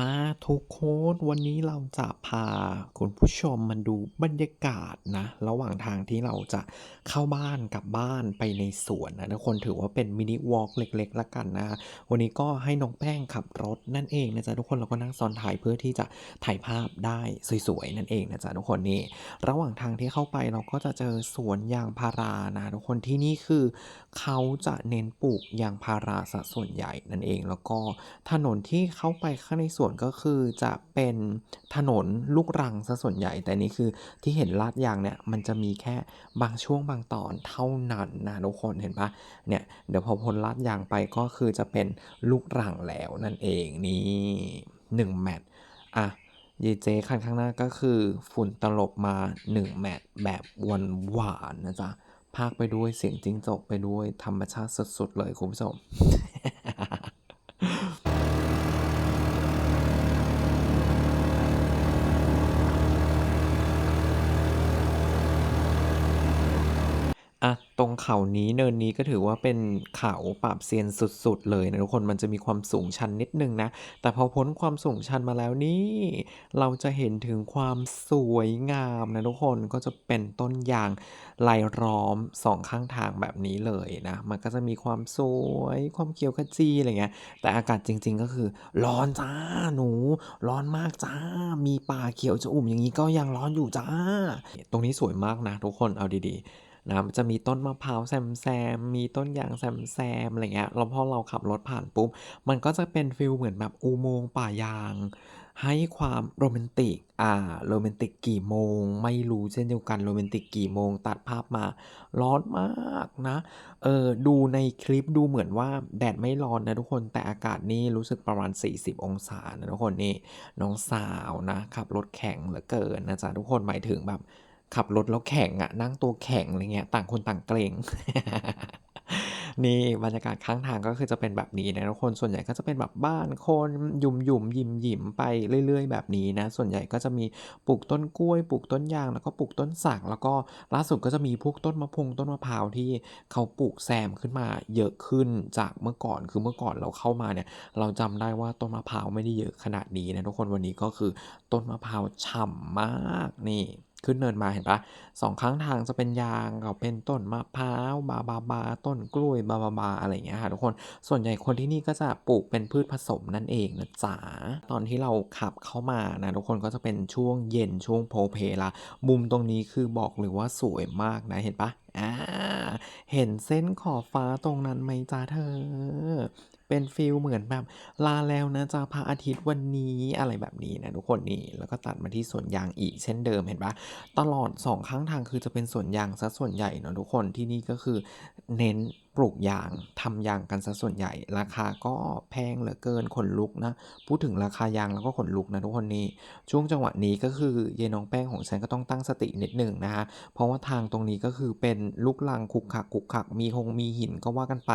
มาทุกคนวันนี้เราจะพาคุณผู้ชมมาดูบรรยากาศนะ ระหว่างทางที่เราจะเข้าบ้านกลับบ้านไปในสวนนะทุกคนถือว่าเป็นมินิวอล์กเล็กๆละกันนะวันนี้ก็ให้น้องแป้งขับรถนั่นเองนะจ๊ะทุกคนเราก็นั่งซ้อนท้ายเพื่อที่จะถ่ายภาพได้สวยๆนั่นเองนะจ๊ะทุกคนนี่ระหว่างทางที่เข้าไปเราก็จะเจอสวนยางพารานะทุกคนที่นี่คือ เขาจะเน้นปลูกยางพาราซะส่วนใหญ่นั่นเอง แล้วก็ถนนที่เข้าไปข้างในสวนก็คือจะเป็นถนนลูกรังซะส่วนใหญ่ แต่นี่คือที่เห็นลาดยางเนี่ยมันจะมีแค่บางช่วงบางตอนเท่านั้นนะทุกคนเห็นปะเนี่ยเดี๋ยวพอพ้นลาดยางไปก็คือจะเป็นลูกรังแล้วนั่นเองนี่หนึ่งแมตช์อะเยเจคันข้างหน้าก็คือฝุ่นตลบมา 1 แมตช์แบบวานหวานนะจ๊ะพากไปด้วยเสียงจิ้งจกไปด้วยธรรมชาติสุดๆเลยคุณผู้ชม ตรงเขานี้เนินนี้ก็ถือว่าเป็นเขาปราบเซียนสุดๆ เลยนะทุกคนมันจะมีความสูงชันนิดนึงนะ แต่พอพ้นความสูงชันมาแล้วนี่ เราจะเห็นถึงความสวยงามนะทุกคนก็จะเป็นต้นยางรายล้อมสองข้างทางแบบนี้เลยนะ มันก็จะมีความสวยความเขียวขจีอะไรเงี้ยแต่อากาศจริง ๆ ก็คือ ร้อนจ้าหนู ร้อนมากจ้า มีป่าเขียวจะอุ่มอย่างนี้ก็ยังร้อนอยู่จ้า ตรงนี้สวยมากนะทุกคนเอาดีๆ นะมันจะมีต้นมะพร้าวแซมๆมีต้นยางแซมๆอะไรเงี้ยแล้วพอเราขับรถผ่านปุ๊บมันก็จะเป็นฟิลเหมือนแบบอุโมงค์ป่ายาง ให้ความโรแมนติกอ่าโรแมนติกกี่โมง ไม่รู้เช่นเดียวกันโรแมนติกกี่โมง ตัดภาพมาร้อนมากนะเออดูในคลิปดูเหมือนว่าแดดไม่ร้อนนะทุกคนแต่อากาศนี่รู้สึกประมาณ 40 องศานะทุกคนนี่น้องสาวนะขับรถแข็งเหลือเกินนะจ๊ะทุกคนหมายถึงแบบ ขับรถแล้วแข็งอะนั่งตัวแข็งอะไรเงี้ยต่างคนต่างเกรงนี่บรรยากาศข้างทางก็คือจะเป็นแบบนี้นะทุกคนส่วนใหญ่ก็จะเป็นแบบบ้านคนยุ่มยุ่มยิมยิมไปเรื่อย ๆ แบบนี้นะ ส่วนใหญ่ก็จะมีปลูกต้นกล้วยปลูกต้นยางแล้วก็ปลูกต้นสักแล้วก็ล่าสุดก็จะมีพวกต้นมะพงต้นมะพร้าวที่เขาปลูกแซมขึ้นมาเยอะขึ้นจากเมื่อก่อนคือเมื่อก่อนเราเข้ามาเนี่ย เราจำได้ว่าต้นมะพร้าวไม่ได้เยอะขนาดนี้นะทุกคนวันนี้ก็คือต้นมะพร้าวฉ่ำมากนี่ ขึ้นเนินมาเห็นปะสองข้างทางจะเป็นยางกับเป็นต้นมะพร้าวบาบาบาต้นกล้วยบาบาบาอะไรอย่างเงี้ยค่ะทุกคนส่วนใหญ่คนที่นี่ก็จะปลูกเป็นพืชผสมนั่นเองนะจ๊ะตอนที่เราขับเข้ามานะทุกคนก็จะเป็นช่วงเย็นช่วงโพลเพลามุมตรงนี้คือบอกเลยว่าสวยมากนะเห็นปะอ่าเห็นเส้นขอบฟ้าตรงนั้นไหมจ๊ะเธอ เป็นฟิลเหมือนแบบลาแล้วนะจ้าพระอาทิตย์วันนี้อะไรแบบนี้นะทุกคนนี่แล้วก็ตัดมาที่สวนยางอีกเช่นเดิมเห็นปะตลอดสองข้างทางคือจะเป็นสวนยางซะส่วนใหญ่เนาะทุกคนที่นี่ก็คือเน้นปลูกยางทำยางกันซะส่วนใหญ่ ราคาก็แพงเหลือเกินขนลุกนะ พูดถึงราคายางแล้วก็ขนลุกนะทุกคนนี่ช่วงจังหวะนี้ก็คือเยน้องแป้งของฉันก็ต้องตั้งสตินิดหนึ่งนะฮะเพราะว่าทางตรงนี้ก็คือเป็นลูกลังคุกคักคุกคักมีคงมีหินก็ว่ากันไป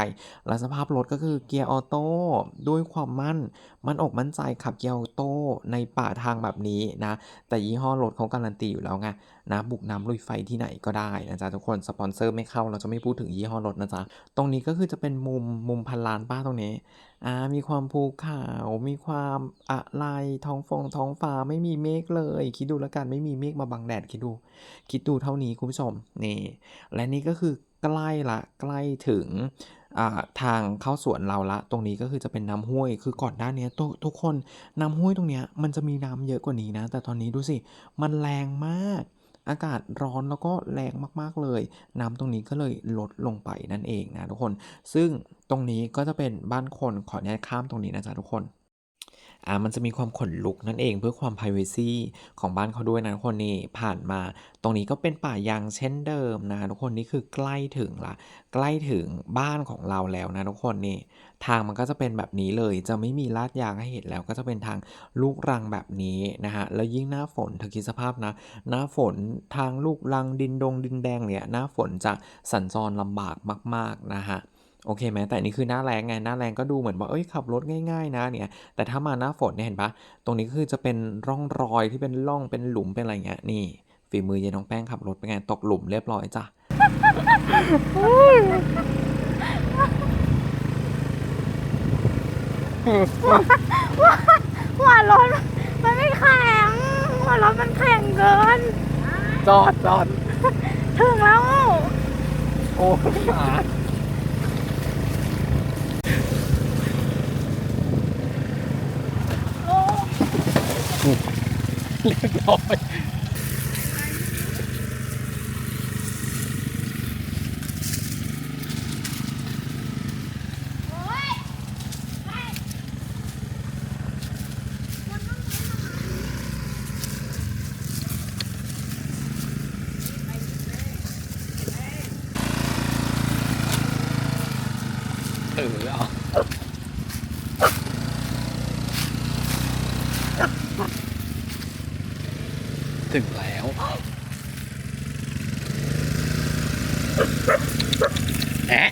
และสภาพรถก็คือเกียร์ออโต้ด้วยความมั่น มั่นอกมั่นใจขับเกียร์ออโต้ในป่าทางแบบนี้นะแต่ยี่ห้อรถเขาการันตีอยู่แล้วไง นะบุกน้ำลุยไฟที่ไหนก็ได้นะจ๊ะทุกคนสปอนเซอร์ไม่เข้าเราจะไม่พูดถึงยี่ห้อรถนะจ๊ะตรงนี้ก็คือจะเป็นมุมมุมพันล้านป้าตรงนี้อ่ามีความภูเขามีความอะไรท้องฟองท้องฟ้าไม่มีเมฆเลย คิดดูแล้วกันไม่มีเมฆมาบังแดดคิดดู คิดดูเท่านี้คุณผู้ชมนี่และนี่ก็คือใกล้ละใกล้ถึงทางเข้าสวนเราละ ตรงนี้ก็คือจะเป็นน้ำห้วย คือก่อนหน้านี้ทุกทุกคนน้ำห้วยตรงเนี้ยมันจะมีน้ำเยอะกว่านี้นะ แต่ตอนนี้ดูสิ มันแรงมาก อากาศร้อนแล้วก็แรงมากๆเลย น้ำตรงนี้ก็เลยลดลงไปนั่นเองนะทุกคน ซึ่งตรงนี้ก็จะเป็นบ้านคนขออนุญาตข้ามตรงนี้นะจ๊ะทุกคน อ่ามันจะมีความขนลุกนั่นเองเพื่อความ p r i เวซีของบ้านเขาด้วยนะทุกคนนี่ผ่านมา ตรงนี้ก็เป็นป่ายางเช่นเดิมนะทุกคนนี่คือใกล้ถึงละใกล้ถึงบ้านของเราแล้วนะทุกคนนี่ทางมันก็จะเป็นแบบนี้เลย จะไม่มีลาดยางให้เห็นแล้วก็จะเป็นทางลูกรังแบบนี้นะฮะแล้วยิ่งหน้าฝนเธอคิดสภาพนะ หน้าฝนทางลูกรังดินดงดินแดงเนี่ยหน้าฝนจะสัญจรลำบากมาก ๆนะฮะ โอเคไหมแต่นี่คือหน้าแรงไงหน้าแรงก็ดูเหมือนว่าเอ้ยขับรถง่าย ๆ นะเนี่ยแต่ถ้ามาหน้าฝนเนี่ยเห็นปะตรงนี้คือจะเป็นร่องรอยที่เป็นร่องเป็นหลุมเป็นอะไรเงี้ยนี่ฝีมือยายน้องแป้งขับรถเป็นไงตกหลุมเรียบร้อยจ้ะหัวรถมันไม่แข็งหัวรถมันแข็งเกิน จอดจอด ถึงแล้ว โอ้ย เรียบร้อยถือเองแล้วแอะ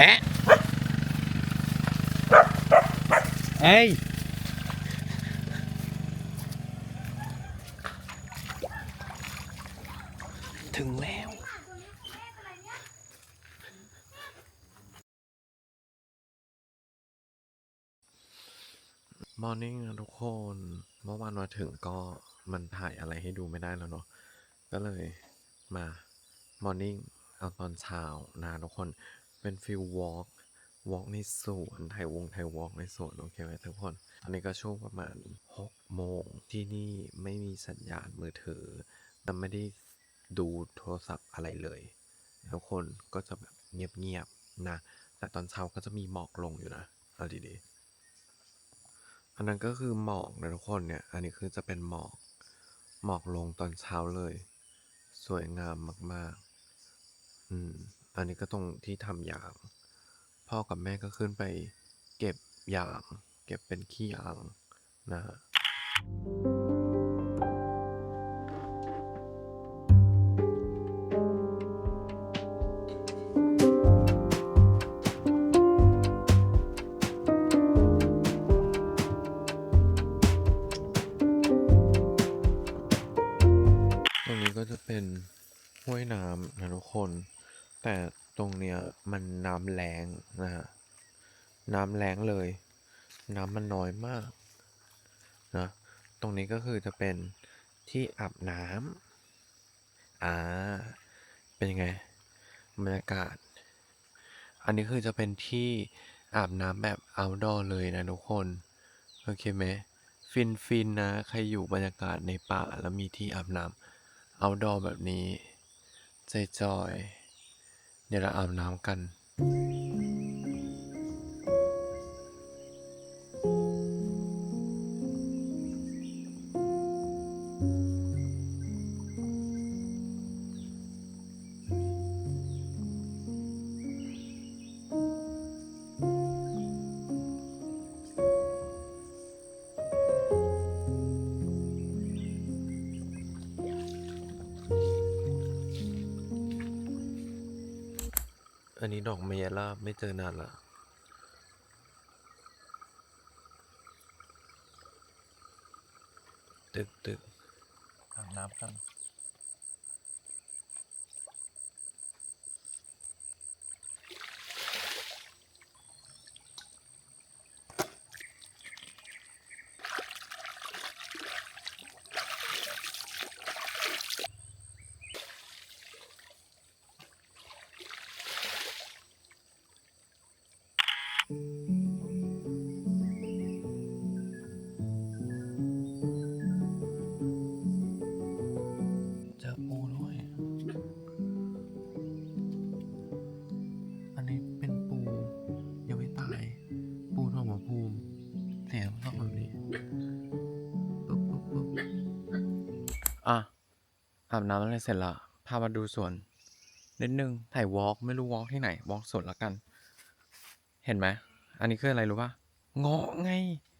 แอะ้ยถึงแล้วมอร์นิ่งนะทุกคน เมื่อวานมาถึงก็มันถ่ายอะไรให้ดูไม่ได้แล้วเนาะ ก็เลยมามอร์นิ่งเอาตอนเช้านะทุกคน เป็นฟิลวอล์ก วอล์กในสวนถ่ายวงถ่ายวอล์กในสวนโอเคไหมทุกคนอันนี้ก็ช่วงประมาณ6โมงที่นี่ไม่มีสัญญาณมือถือแต่ไม่ได้ดูโทรศัพท์อะไรเลยทุกคนก็จะแบบเงียบๆนะ แต่ตอนเช้าก็จะมีหมอกลงอยู่นะเอาดีๆอันนั้นก็คือหมอกนะทุกคนเนี่ย อันนี้คือจะเป็นหมอก หมอกลงตอนเช้าเลย สวยงามมากๆ อืม อันนี้ก็ตรงที่ทำยาง พ่อกับแม่ก็ขึ้นไปเก็บยาง เก็บเป็นขี้ยางนะฮะตรงนี้ก็จะเป็นห้วยน้ำนะทุกคน แต่ ตรงเนี้ยมันน้ำแรงนะฮะน้ำแรงเลย น้ำมันน้อยมากนะตรงนี้ก็คือจะเป็นที่อาบน้ำอ่าเป็นยังไงบรรยากาศ อันนี้คือจะเป็นที่อาบน้ำแบบ outdoor เลยนะทุกคน โอเคไหมฟินฟินนะ ใครอยู่บรรยากาศในป่าแล้วมีที่อาบน้ำ outdoor แบบนี้ใจจอย เดี๋ยวเราอาบน้ำกัน อันนี้ดอกเมยล่าบไม่เจอนานละตึกตึกอาบน้ำกัน อาบน้ำอะไรเสร็จละพามาดูสวนนิดนึงถ่ายวอล์กไม่รู้วอล์กที่ไหนวอล์กสวนละกัน เห็นไหมอันนี้คืออะไรรู้ปะเงาะไง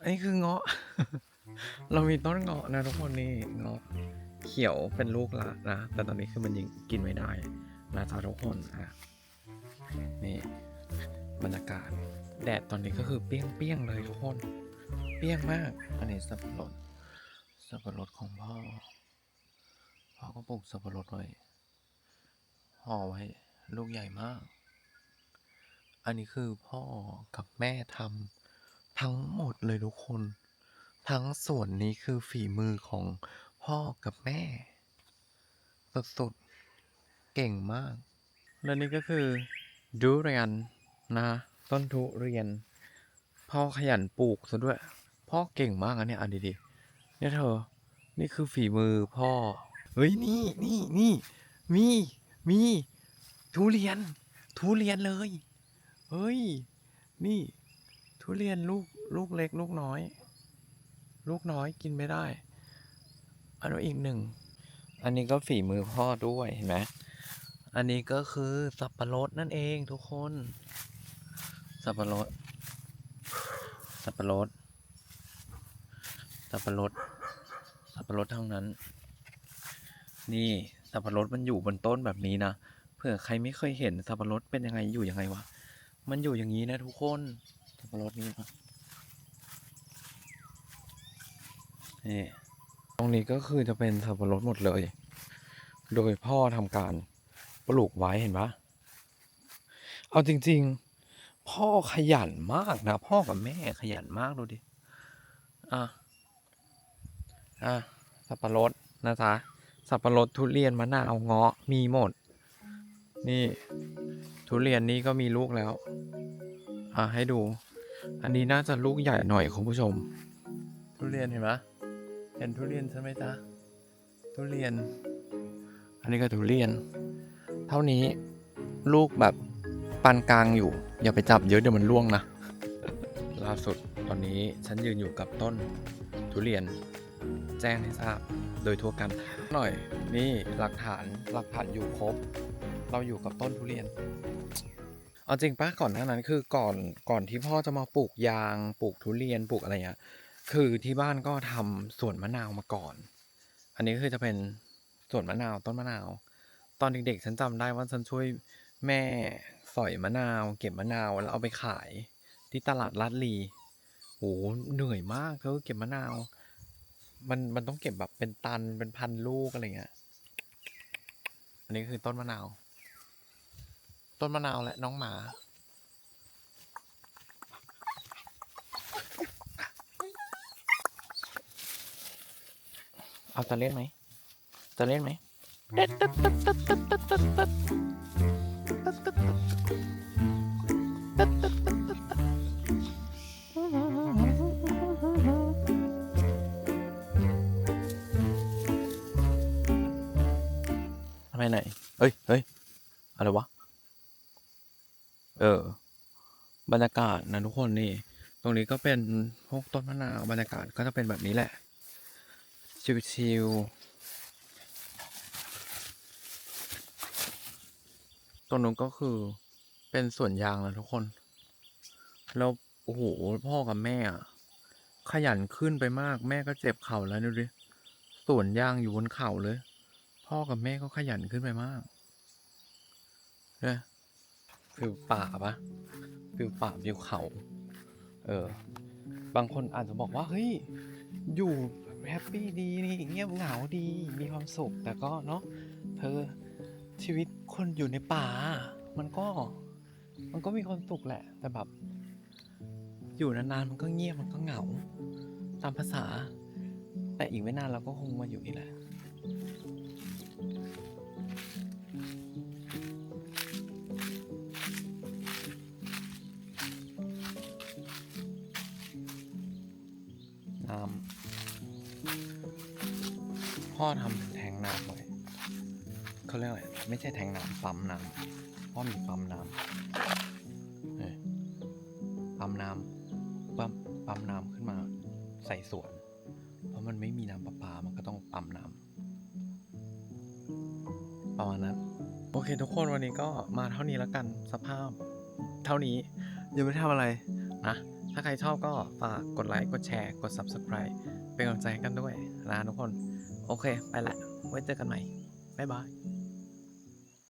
อันนี้คือเงาะ เรามีต้นเงาะนะทุกคนนี่เงาะเขียวเป็นลูกละนะ แต่ตอนนี้คือมันยังกินไม่ได้นะจ๊ะทุกคนอะนี่บรรยากาศ แดดตอนนี้ก็คือเปรี้ยงเปี้ยงๆเลยทุกคน เปรี้ยงมาก อันนี้สับปะรดสับปะรดของพ่อ พ่อก็ปลูกสับปะรดไว้ห่อไว้ ลูกใหญ่มาก อันนี้คือพ่อกับแม่ทำทั้งหมดเลยทุกคน ทั้งส่วนนี้คือฝีมือของพ่อกับแม่ สุดๆ เก่งมาก และนี่ก็คือดูเรียนนะต้นทุเรียน พ่อขยันปลูกซะด้วย พ่อเก่งมากอะเนี่ยอันดีๆเนี่ยเธอ นี่คือฝีมือพ่อ เฮ้ยนี่นี่นี่มีมีทุเรียน ทุเรียนเลย เฮ้ย นี่ ทุเรียนลูกลูกเล็ก ลูกน้อย ลูกน้อยกินไม่ได้ อันนี้อีกหนึ่ง อันนี้ก็ฝีมือพ่อด้วยเห็นไหมอันนี้ก็คือสับปะรดนั่นเองทุกคน สับปะรด สับปะรด สับปะรด สับปะรดเท่านั้น นี่สับปะรดมันอยู่บนต้นแบบนี้นะเผื่อใครไม่เคยเห็นสับปะรดเป็นยังไงอยู่ยังไงวะมันอยู่อย่างนี้นะทุกคนสับปะรดนี่นะนี่ตรงนี้ก็คือจะเป็นสับปะรดหมดเลย โดยพ่อทำการปลูกไว้เห็นปะเอาจริง ๆ พ่อขยันมากนะ พ่อกับแม่ขยันมากดูดิ อะ อะสับปะรดนะจ๊ะ สับปะรดทุเรียนมะนาวเงาะมีหมด นี่ ทุเรียนนี่ก็มีลูกแล้ว อะให้ดู อันนี้น่าจะลูกใหญ่หน่อยคุณผู้ชม ทุเรียนเห็นไหมเห็นทุเรียนใช่ไหมจ๊ะทุเรียน อันนี้ก็ทุเรียน เท่านี้ลูกแบบปานกลางอยู่ อย่าไปจับเยอะเดี๋ยวมันร่วงนะล่าสุดตอนนี้ฉันยืนอยู่กับต้นทุเรียน แจ้งให้ทราบโดยทั่วกัน หน่อยนี่หลักฐานหลักฐานอยู่ครบ เราอยู่กับต้นทุเรียน เอาจริงปะก่อนหน้านั้นคือก่อนก่อนที่พ่อจะมาปลูกยางปลูกทุเรียนปลูกอะไรเงี้ยคือที่บ้านก็ทำสวนมะนาวมาก่อน อันนี้คือจะเป็นสวนมะนาวต้นมะนาว ตอนเด็กๆฉันจำได้ว่าฉันช่วยแม่สอยมะนาว เก็บมะนาวแล้วเอาไปขายที่ตลาดลาดลีโหเหนื่อยมากเธอเก็บมะนาว มันมันต้องเก็บแบบเป็นตันเป็นพันลูกอะไรเงี้ย อันนี้คือต้นมะนาว ต้นมะนาวและน้องหมา เอาจะเล่นไหม จะเล่นไหม ไมไหน เฮ้ยเฮ้ยอะไรวะ เออ บรรยากาศนะทุกคนนี่ ตรงนี้ก็เป็นพวกต้นมะนาวบรรยากาศก็จะเป็นแบบนี้แหละ ชิวๆ ตรงนู้นก็คือเป็นสวนยางนะทุกคน แล้วโอ้โหพ่อกับแม่อะขยันขึ้นไปมากแม่ก็เจ็บเข่าแล้วดูดิสวนยางอยู่บนเขาเลย พ่อกับแม่ก็ขยันขึ้นไปมากเนี่ยฟิวป่าปะฟิวป่าฟิวเขา เออ บางคนอาจจะบอกว่า เฮ้ย อยู่แฮปปี้ดีนี่เงียบเหงาดีมีความสุข แต่ก็เนาะเธอชีวิตคนอยู่ในป่า มันก็ มันก็มีความสุขแหละ แต่แบบ อยู่นานๆมันก็เงียบมันก็เหงา ตามภาษา แต่อีกไม่นานเราก็คงมาอยู่นี่แหละ พ่อทำแทงน้ำไว้เขาเรียกอะไรไม่ใช่แทงน้ำปั๊มน้ำพ่อมีปั๊มน้ำปั๊มน้ำปั๊มปั๊มน้ำขึ้นมาใส่สวน เพราะมันไม่มีน้ำประปา มันก็ต้องปั๊มน้ำประมาณนั้น โอเค ทุกคนวันนี้ก็มาเท่านี้แล้วกันสภาพ เท่านี้ยังไม่ทำอะไรนะถ้าใครชอบก็ฝากกดไลค์ กดแชร์ กด Subscribe เป็นกำลังใจให้กันด้วยนะทุกคน โอเค ไปละ ไว้เจอกันใหม่ บ๊ายบาย